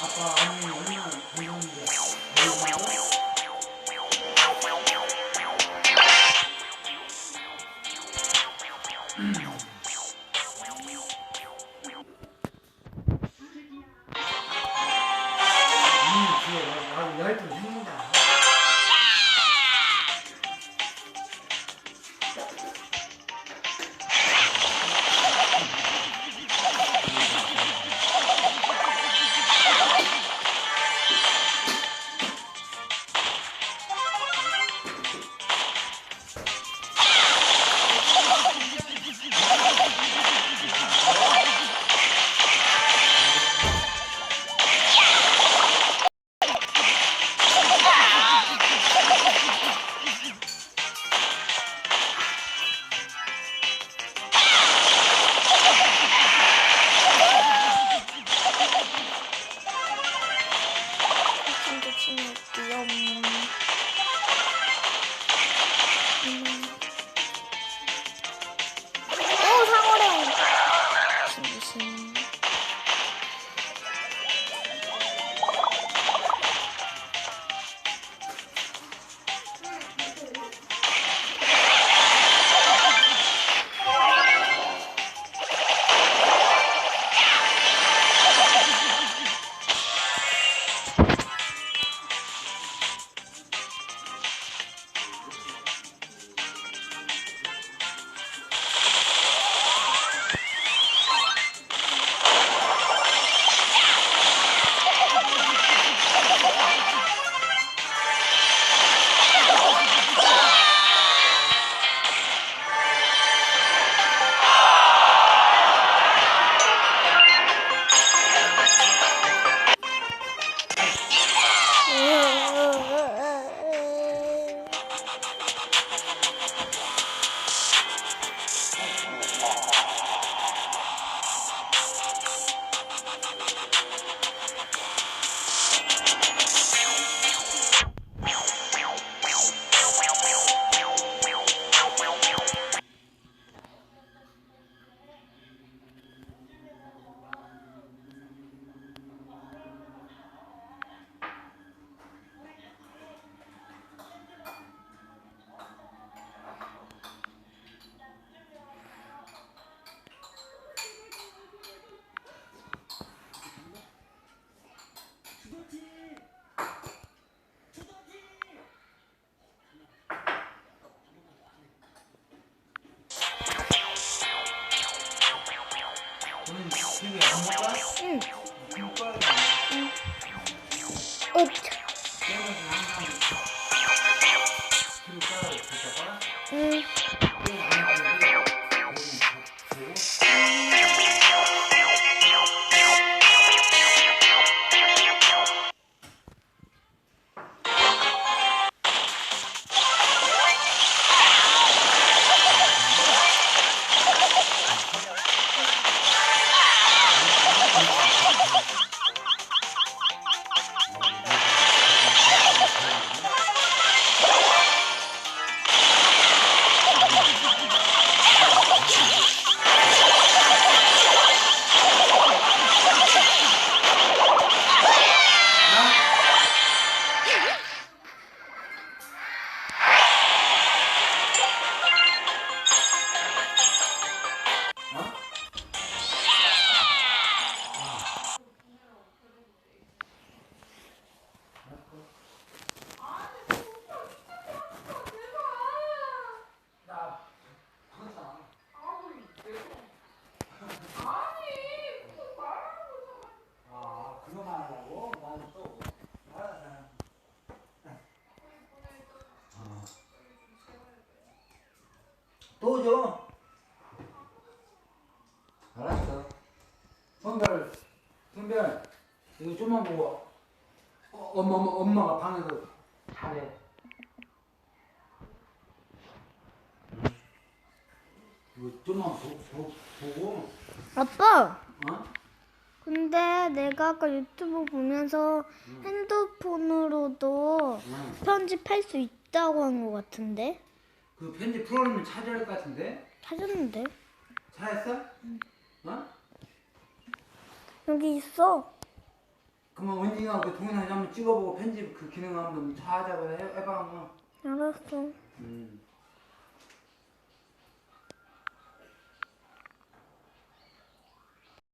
아 Ot. 또. 어. 또 줘. 알았어. 성별, 성별, 이거 좀만 보고. 어, 엄마, 엄마, 엄마가 방에서 잘해. 이거 좀만 보, 보, 보고, 아빠. 어? 근데 내가 아까 유튜브 보면서 핸드폰으로도 응. 편집할 수 있다고 한 것 같은데 그 편집 프로그램을 찾아야 할 것 같은데? 찾았는데 찾았어? 어? 여기 있어. 그러면 언니가 그 동영상 한번 찍어보고 편집 그 기능 한번 찾아봐 해- 해봐 한번. 알았어. 음.